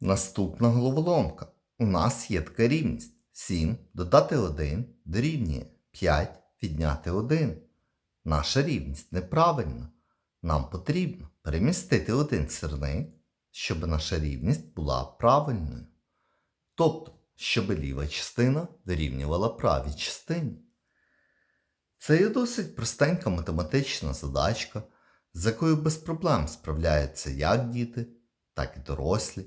Наступна головоломка. У нас є така рівність. 7 додати 1 дорівнює 5 відняти 1. Наша рівність неправильна. Нам потрібно перемістити один сірник, щоб наша рівність була правильною. Тобто, щоб ліва частина дорівнювала правій частині. Це є досить простенька математична задачка, з якою без проблем справляються як діти, так і дорослі.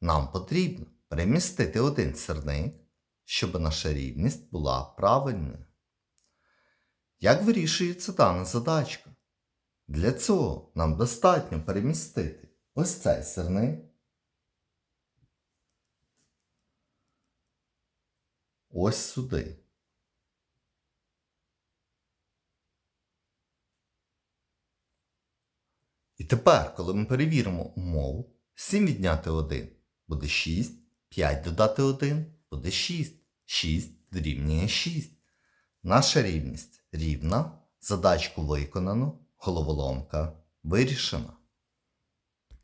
Нам потрібно перемістити один сірник, щоб наша рівність була правильною. Як вирішується дана задачка? Для цього нам достатньо перемістити ось цей сирник, ось сюди. І тепер, коли ми перевіримо умову, 7 відняти 1 буде 6, 5 додати 1 буде 6, 6 дорівнює 6. Наша рівність рівна, задачку виконано, головоломка вирішена.